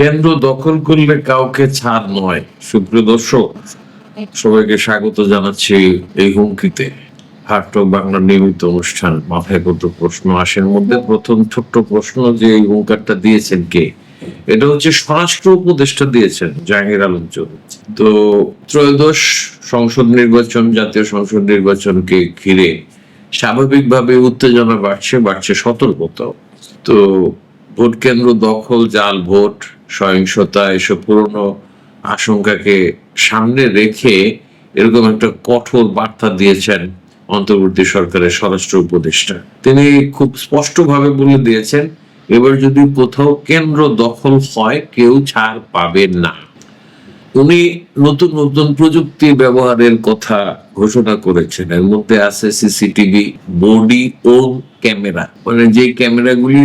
কেন্দ্র দখল করলে কাউকে ছাড় নয়। সুপ্রিয় দর্শক, সবাইকে স্বাগত জানাচ্ছি এই হুমকিতে। হার্টক বাংলার নিয়মিত অনুষ্ঠান, মাথায় কত প্রশ্ন আসের মধ্যে প্রথম ছোট্ট প্রশ্ন যে এই হুঙ্কারটা দিয়েছেন কে? এটা হচ্ছে স্বরাষ্ট্র উপদেষ্টা দিয়েছেন জাহাঙ্গীর আলম চৌধুরী। তো ত্রয়োদশ সংসদ নির্বাচন, জাতীয় সংসদ নির্বাচনকে ঘিরে স্বাভাবিকভাবে উত্তেজনা বাড়ছে বাড়ছে সতর্কতাও। তো ভোট কেন্দ্র দখল, জাল ভোট সহিংসতা, এসব পুরনো আশঙ্কাকে সামনে রেখে এরকম একটা কঠোর বার্তা দিয়েছেন অন্তর্বর্তী সরকারের স্বরাষ্ট্র উপদেষ্টা। তিনি খুব স্পষ্টভাবে বলে দিয়েছেন, এবার যদি কোথাও কেন্দ্র দখল হয়, কেউ ছাড় পাবেন না। উনি নতুন নতুন প্রযুক্তি ব্যবহারের কথা ঘোষণা করেছেন। এর মধ্যে আছে সিসিটিভি, বডি ও ক্যামেরা। মানে যে ক্যামেরাগুলি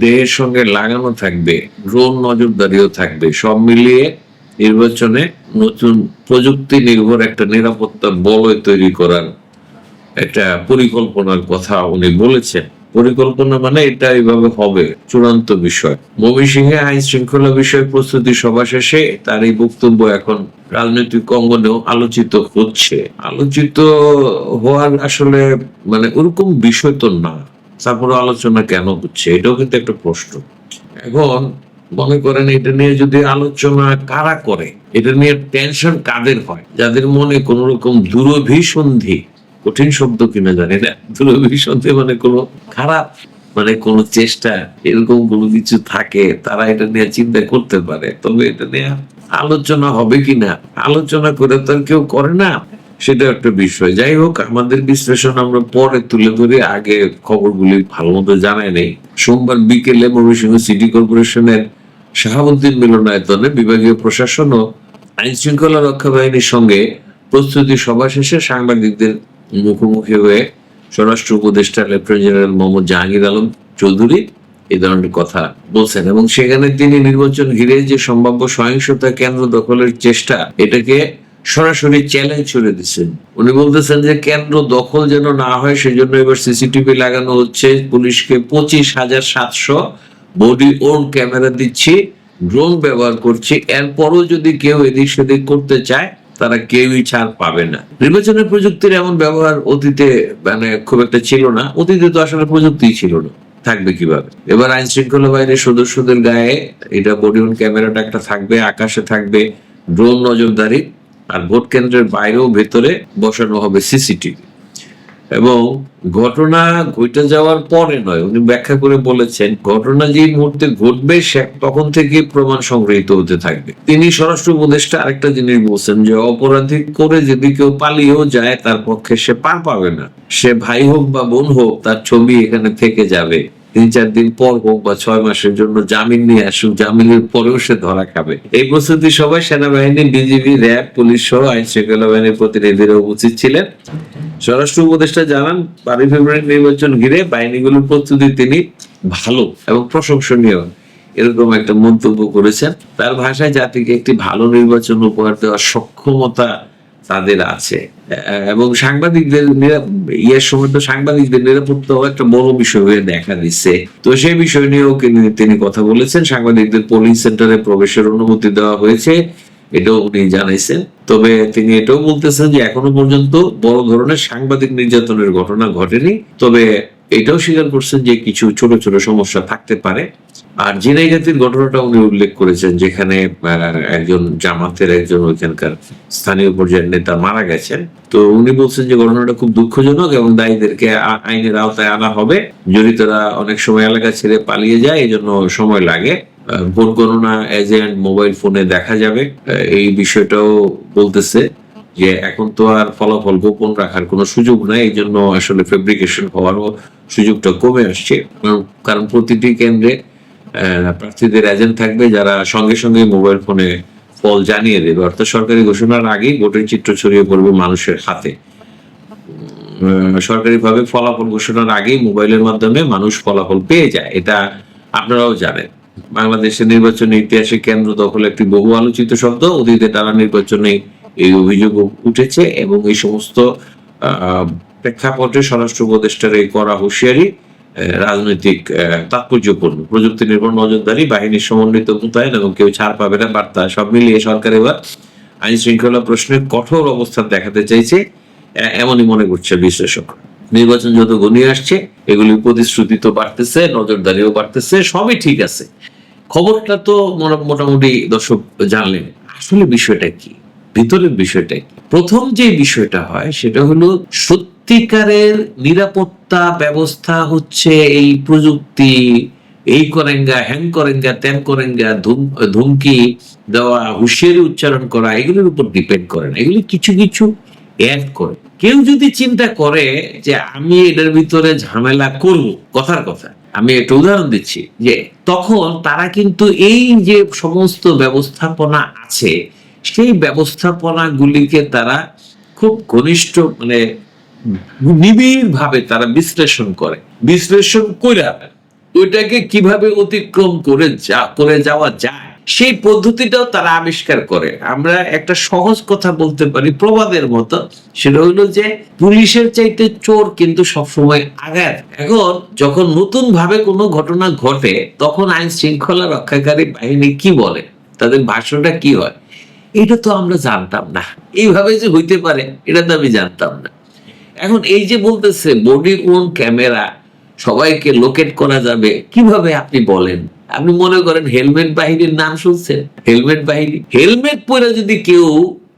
দেহের সঙ্গে লাগানো থাকবে, ড্রোন নজরদারিও থাকবে, সব মিলিয়ে নির্বাচনে নতুন প্রযুক্তি নির্ভর একটা নিরাপত্তা বলয় তৈরি করার একটা পরিকল্পনার কথা উনি বলেছেন। পরিকল্পনা মানে এটা এইভাবে হবে, চূড়ান্ত বিষয়। ময়মনসিংহে আইন শৃঙ্খলা বিষয়ে প্রস্তুতি সভা শেষে তার এই বক্তব্য এখন রাজনৈতিক অঙ্গনেও আলোচিত হচ্ছে। আলোচিত হওয়ার আসলে মানে ওরকম বিষয় তো না। তারপরে আলোচনা কেন হচ্ছে? এটাও কিন্তু একটা প্রশ্ন। এখন মনে করেন এটা নিয়ে যদি আলোচনা কারা করে, এটা নিয়ে টেনশন কাদের হয়? যাদের মনে কোন রকম দূরভিসন্ধি, কঠিন শব্দ কিনা জানি না, দূরভিসন্ধি মানে কোনো খারাপ মানে কোন চেষ্টা, এরকম কোনো কিছু থাকে, তারা এটা নিয়ে চিন্তা করতে পারে। তবে এটা নিয়ে আলোচনা হবে কিনা? আলোচনা করে তো আর কেউ করে না। সেটা একটা বিষয়। যাই হোক, আমাদের বিশ্লেষণ আমরা পরে তুলে ধরে। আগে খবরগুলি ভালো মতো জানাই নেই। সোমবার বিকেলে ময়মনসিংহ সিটি কর্পোরেশনের শাহাবুদ্দিন মিলনায়তনে বিভাগীয় প্রশাসন ও আইন শৃঙ্খলা রক্ষা বাহিনীর সঙ্গে প্রস্তুতি সভা শেষে সাংবাদিকদের মুখোমুখি হয়ে স্বরাষ্ট্র উপদেষ্টা লেফটেন্যান্ট জেনারেল মোহাম্মদ জাহাঙ্গীর আলম চৌধুরী এই ধরনের কথা বলছেন এবং সেখানে তিনি নির্বাচন ঘিরে যে সম্ভাব্য সহিংসতা কেন্দ্র দখলের চেষ্টা, এটাকে সরাসরি চ্যালেঞ্জ করে দিচ্ছেন উনি বলতেছেন যে, কেন্দ্র দখল যেন না হয়, সেজন্য এবার সিসিটিভি লাগানো হচ্ছে। পুলিশকে পঁচিশ হাজার সাতশো বডি ওন ক্যামেরা দিচ্ছি ড্রোন ব্যবহার করছি। এরপরও যদি কেউ এদিক সেদিক করতে চায়, তারা কেউই ছাড় পাবে না। নির্বাচনের প্রযুক্তির এমন ব্যবহার অতীতে মানে খুব একটা ছিল না। অতীতে তো আসলে প্রযুক্তি ছিল না। থাকবে কীভাবে? এবার আইন শৃঙ্খলা বাহিনীর সদস্যদের গায়ে এটা বডি অন ক্যামেরাটা একটা থাকবে, আকাশে থাকবে ড্রোন নজরদারি। আর ভোট কেন্দ্রের বাইরেও ভেতরে বসানো হবে সিসিটিভি। এবং ঘটনা ঘটে যাওয়ার পরে নয়, উনি ব্যাখ্যা করে বলেছেন, ঘটনা যে মুহূর্তে ঘটবে সে তখন থেকে প্রমাণ সংগৃহীত হতে থাকবে। তিনি স্বরাষ্ট্র উপদেষ্টা আরেকটা জিনিস বলছেন যে, অপরাধী করে যদি কেউ পালিয়েও যায়, তার পক্ষে সে পার পাবে না। সে ভাই হোক বা বোন হোক, তার ছবি এখানে থেকে যাবে। তিন চার দিন পর হোক বা ছয় মাসের জন্য জামিন নিয়ে আসুক, জামিনের পরেও সে ধরা খাবে। এই প্রস্তুতি সবাই সেনাবাহিনী, বিজিবি, র্যাব, পুলিশ সহ আইন শৃঙ্খলা বাহিনীর প্রতিনিধিরা উপস্থিত ছিলেন। স্বরাষ্ট্র উপদেষ্টা জানান, বারোই ফেব্রুয়ারি নির্বাচন ঘিরে বাহিনীগুলোর প্রস্তুতি তিনি ভালো এবং প্রশংসনীয়। এরকম একটা মন্তব্য করেছেন। তার ভাষায় জাতিকে একটি ভালো নির্বাচন উপহার দেওয়ার সক্ষমতা তাদের আছে। এবং সাংবাদিকদের ইয়ের সময় তো সাংবাদিকদের নিরাপত্তাও একটা বড় বিষয় হয়ে দেখা দিচ্ছে তো সেই বিষয় নিয়েও তিনি কথা বলেছেন। সাংবাদিকদের পোলিং সেন্টারে প্রবেশের অনুমতি দেওয়া হয়েছে, এটাও উনি জানাইছেন। তবে তিনি এটাও বলতেছেন যে এখনও পর্যন্ত বড় ধরনের সাংবাদিক নির্যাতনের ঘটনা ঘটেনি। তবে এটাও স্বীকার করছেন যে কিছু ছোট ছোট সমস্যা থাকতে পারে। আর জিনাইগাতির ঘটনাটা উনি উল্লেখ করেছেন, যেখানে একজন জামাতের একজন ওইখানকার স্থানীয় পর্যায়ের নেতা মারা গেছেন। তো উনি বলছেন যে ঘটনাটা খুব দুঃখজনক এবং দায়ীদেরকে আইনের আওতায় আনা হবে। জড়িতরা অনেক সময় এলাকা ছেড়ে পালিয়ে যায় এই জন্য সময় লাগে। ভোট গণনা এজেন্ট মোবাইল ফোনে দেখা যাবে। এই বিষয়টাও বলতেছে যে এখন তো আর ফলাফল গোপন রাখার কোনো সুযোগ নাই এই জন্য আসলে ফেব্রিকেশন হওয়ারও সুযোগটা কমে আসছে। কারণ- প্রতিটি কেন্দ্রে প্রার্থীদের এজেন্ট থাকবে যারা সঙ্গে সঙ্গে মোবাইল ফোনে ফল জানিয়ে দেবে। অর্থাৎ সরকারি ঘোষণার আগেই ভোটের চিত্র ছড়িয়ে পড়বে মানুষের হাতে। সরকারি ভাবে ফলাফল ঘোষণার আগেই মোবাইলের মাধ্যমে মানুষ ফলাফল পেয়ে যায়, এটা আপনারাও জানেন। বাংলাদেশের নির্বাচনের ইতিহাসে কেন্দ্র দখল একটি বহু আলোচিত শব্দ, অতীতে টানা নির্বাচনে এই অভিযোগ উঠেছে এবং এই সমস্ত প্রেক্ষাপটে স্বরাষ্ট্র উপদেষ্টার এই করা হুঁশিয়ারি রাজনৈতিক তাৎপর্যপূর্ণ। প্রযুক্তি নির্ভর নজরদারি বাহিনীর সমন্বিত মোতায়েন এবং কেউ ছাড় পাবে না, বার্তা সব মিলিয়ে সরকার এবার আইন শৃঙ্খলা প্রশ্নে কঠোর অবস্থান দেখাতে চাইছে। এমনই মনে করছে বিশ্লেষক। নির্বাচন যত ঘনিয়ে আসছে, এগুলির প্রতিশ্রুতি তো বাড়তেছে, নজরদারিও বাড়তেছে, সবই ঠিক আছে। খবরটা তো মোটা- মোটামুটি দর্শক জানলেন। আসলে বিষয়টা কি? ভিতরের বিষয়টা কি? প্রথম যে বিষয়টা হয়, সেটা হলো সত্যিকারের নিরাপত্তা ব্যবস্থা হচ্ছে এই প্রযুক্তি, এই করেঙ্গা, হ্যাং করেঙ্গা, ত্যান করেঙ্গা ধুমকি দেওয়া, হুঁশিয়ারি উচ্চারণ করা, এগুলোর উপর ডিপেন্ড করে না। এগুলি কিছু কিছু অ্যাড করে। কেউ যদি চিন্তা করে যে আমি এটার ভিতরে ঝামেলা করব, কথার কথা, আমি একটা উদাহরণ দিচ্ছি যে তখন তারা কিন্তু এই যে সমস্ত ব্যবস্থাপনা আছে, সেই ব্যবস্থাপনা গুলিকে তারা খুব ঘনিষ্ঠ মানে নিবিড় ভাবে তারা বিশ্লেষণ করে। বিশ্লেষণ করে ওইটাকে কীভাবে অতিক্রম করে যা, করে যাওয়া যায়, সেই পদ্ধতিটাও তারা আবিষ্কার করে। আমরা একটা সহজ কথা বলতে পারি প্রবাদের মতো, সেটা হলো যে পুলিশের চাইতে চোর কিন্তু সবসময় আগায় এখন যখন নতুন ভাবে কোনো ঘটনা ঘটে, তখন আইন শৃঙ্খলা রক্ষাকারী বাহিনী কি বলে? তাদের ভাষ্যটা কি হয়? এটা তো আমরা জানতাম না। এইভাবে যে হইতে পারে, এটা তো আমি জানতাম না। এখন এই যে বলতেছে বডি ওন ক্যামেরা সবাইকে লোকেট করা যাবে, কীভাবে আপনি বলেন? আপনি মনে করেন হেলমেট বাহিনীর নাম শুনছেন? হেলমেট বাহিনী? হেলমেট পরে যদি কেউ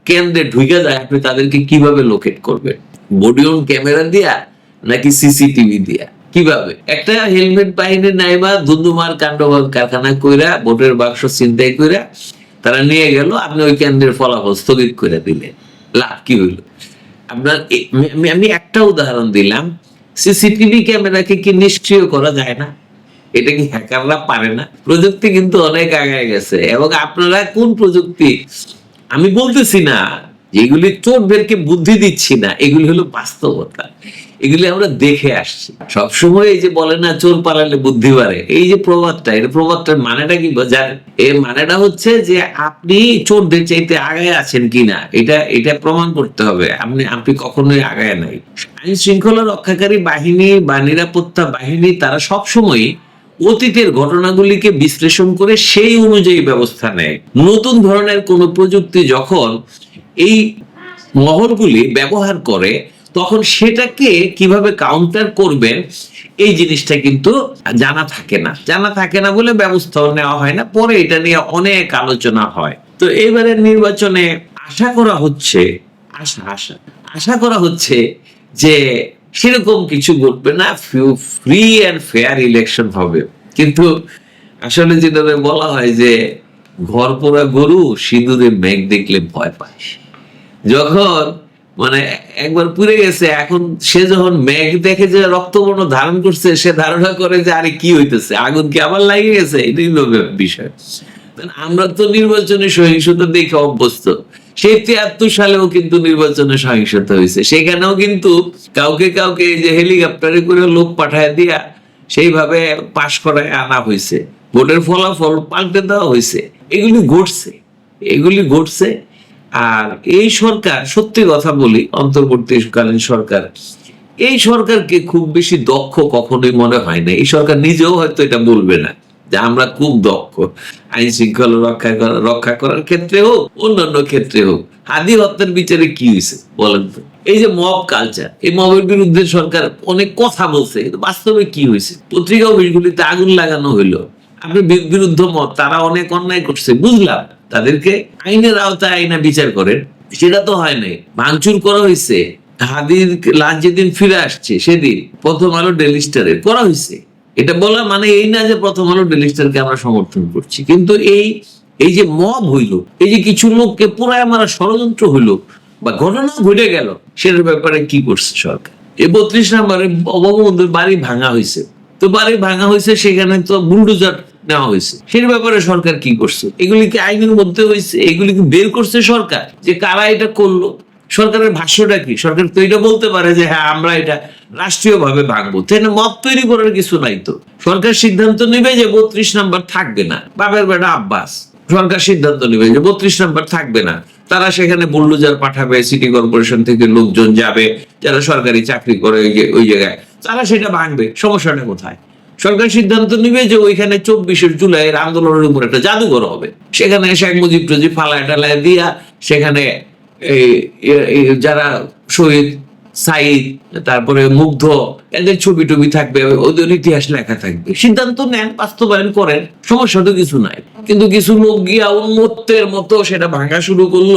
কেন্দ্রে ঢুকে যায়, আপনি তাদেরকে কীভাবে লোকেট করবেন? বডি ওন ক্যামেরা দিয়া নাকি সিসিটিভি দিয়া? কীভাবে? একটা হেলমেট বাহিনী নাইবা ধুন্দুমার কাণ্ড কারখানা কইরা, ভোটের বাক্স চিন্তাই কইরা, তারা নিয়ে গেল, আপনি ওই কেন্দ্রের ফলাফল স্থগিত করে দিলেন। লাভ কি হইল? আপনার আমি- একটা উদাহরণ দিলাম। সিসিটিভি ক্যামেরাকে কি নিষ্ক্রিয় করা যায় না? এটা কি হ্যাকাররা পারে না? প্রযুক্তি কিন্তু অনেক আগায় গেছে। এবং আপনারা কোন প্রযুক্তি? আমি বলতেছি না যে এগুলি চোরদেরকে বুদ্ধি দিচ্ছি না, এগুলি হলো বাস্তবতা। এগুলি আমরা দেখে আসছি। সবসময় এই যে বলে না, চোর পালালে বুদ্ধি বাড়ে এই যে প্রবাদটা এটা প্রবাদটার মানেটা কি জানেন এর মানেটা হচ্ছে যে আপনি চোরদের চাইতে আগায় আছেন কিনা, এটা এটা প্রমাণ করতে হবে। আপনি আপনি কখনোই আগায় নাই। আইন শৃঙ্খলা রক্ষাকারী বাহিনী বা নিরাপত্তা বাহিনী, তারা সবসময় অতীতের ঘটনাগুলিকে বিশ্লেষণ করে সেই অনুযায়ী ব্যবস্থা নেয়। নতুন ধরনের কোন প্রযুক্তি যখন এই মহলগুলি ব্যবহার করে তখন সেটাকে কীভাবে কাউন্টার করবেন, এই জিনিসটা কিন্তু জানা থাকে না। জানা থাকে না বলে ব্যবস্থাও নেওয়া হয় না, পরে এটা নিয়ে অনেক আলোচনা হয়। তো এবারের নির্বাচনে আশা করা হচ্ছে, আশা আশা আশা করা হচ্ছে যে সেরকম কিছু ঘটবে না ফ্রি অ্যান্ড ফেয়ার ইলেকশন হবে। কিন্তু আসলে যেটা বলা হয় যে ঘর পোড়া গরু, সিঁদুরে মেঘ দেখলে ভয় পায়। যখন মানে একবার পুড়ে গেছে, এখন সে যখন মেঘ দেখে যে রক্তবর্ণ ধারণ করছে, সে ধারণা করে যে, আরে, কি হইতেছে? আগুন কি আবার লাগে গেছে? এটাই হলো বিষয়। আমরা তো নির্বাচনে সহিংসতা দেখে অভ্যস্ত। সেই তিয়াত্তর সালেও কিন্তু নির্বাচনে সহিংসতা হয়েছে। সেখানেও কিন্তু কাউকে কাউকে যে হেলিকপ্টারে করে লোক পাঠায় দিয়া সেইভাবে পাশ করায় আনা হয়েছে। ভোটের ফলাফল পাল্টে দেওয়া হয়েছে। এগুলি ঘটছে। এগুলি ঘটছে। আর এই সরকার, সত্যি কথা বলি, অন্তর্বর্তীকালীন সরকার, এই সরকারকে খুব বেশি দক্ষ কখনোই মনে হয় না। এই সরকার নিজেও হয়তো এটা বলবে না, যে আমরা খুব দক্ষ। আইন শৃঙ্খলা রক্ষা করা, রক্ষা করার ক্ষেত্রে হোক, অন্যান্য ক্ষেত্রে হোক। হাদি হত্যার বিচারে কি হয়েছে, বলেন তো? এই যে মব কালচার এই মবের বিরুদ্ধে সরকার অনেক কথা বলছে বাস্তবে কি হয়েছে? পত্রিকা অফিসগুলিতে আগুন লাগানো হইল। আপনি বিরুদ্ধ মত, তারা অনেক অন্যায় করছে, বুঝলাম। তাদেরকে আইনের আওতায় আইনা বিচার করেন, সেটা তো হয় নাই। ভাঙচুর করা হয়েছে হাদির লাশ যেদিন ফিরে আসছে, সেদিন প্রথম আলো ডেলি স্টারে করা হয়েছে এটা বলা মানে এই না যে প্রথম আলো ডেলি স্টারকে আমরা সমর্থন করছি। কিন্তু এই এই যে মব হইল, এই যে কিছু লোককে পুরাই আমার ষড়যন্ত্র হইল, বা ঘটনা ঘটে গেল, সেটার ব্যাপারে কি করছে সরকার? এই বত্রিশ নম্বরে অববন্ধুর বাড়ি ভাঙা হয়েছে তো বাড়ি ভাঙা হয়েছে, সেখানে তো বুলডোজার নেওয়া হয়েছে। সেই ব্যাপারে সরকার কি করছে? এগুলি কি আইনের মধ্যে হয়েছে এগুলি কি বের করছে সরকার। যে কারা এটা করল? সরকারের ভাষ্যটা কি? সরকার তো এটা বলতে পারে যে হ্যাঁ আমরা এটা রাষ্ট্রীয় ভাবে ভাঙবো মত তৈরি করার কিছু নাই তো। সরকার সিদ্ধান্ত নেবে যে বত্রিশ নাম্বার থাকবে না। বাপের বেটা আব্বাস, সরকার সিদ্ধান্ত নেবে যে বত্রিশ নাম্বার থাকবে না। তারা সেখানে বুল্ডোজার পাঠাবে, সিটি কর্পোরেশন থেকে লোকজন যাবে, যারা সরকারি চাকরি করে ওই জায়গায়। তারা সেটা ভাঙবে সমস্যাটা কোথায়? সরকার সিদ্ধান্ত নিবে যে ওইখানে চব্বিশের জুলাইয়ের আন্দোলনের উপর একটা জাদুঘর হবে। সেখানে শেখ মুজিব টজিব ফালায় টালায় দিয়া সেখানে যারা শহীদ সাইদ তারপরে মুগ্ধ, এদের ছবি টবি থাকবে, ওদের ইতিহাস লেখা থাকবে। সিদ্ধান্ত নেন, বাস্তবায়ন করেন, সমস্যা তো কিছু নাই। কিন্তু কিছু লোক গিয়া উন্মত্তের মতো সেটা ভাঙা শুরু করল।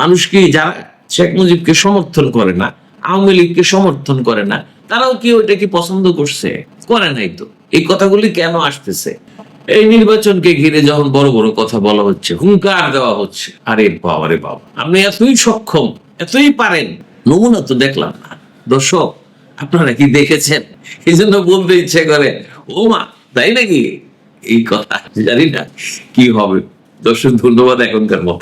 মানুষ কি যারা শেখ মুজিবকে সমর্থন করে না, আওয়ামী লীগকে সমর্থন করে না। তারাও কি ওইটা কি পছন্দ করছে? করে নাই তো। এই কথাগুলি কেন আসতেছে? এই নির্বাচনকে ঘিরে যখন বড় বড় কথা বলা হচ্ছে, হুঙ্কার দেওয়া হচ্ছে, আরে বাবা রে বাবা, আপনি এতই সক্ষম, এতই পারেন, নমুনা তো দেখলাম না। দর্শক, আপনারা কি দেখেছেন? এই জন্য বলতে ইচ্ছে করে, ও মা, তাই নাকি? এই কথা, জানি না কি হবে। দর্শক, ধন্যবাদ এখনকার মতো।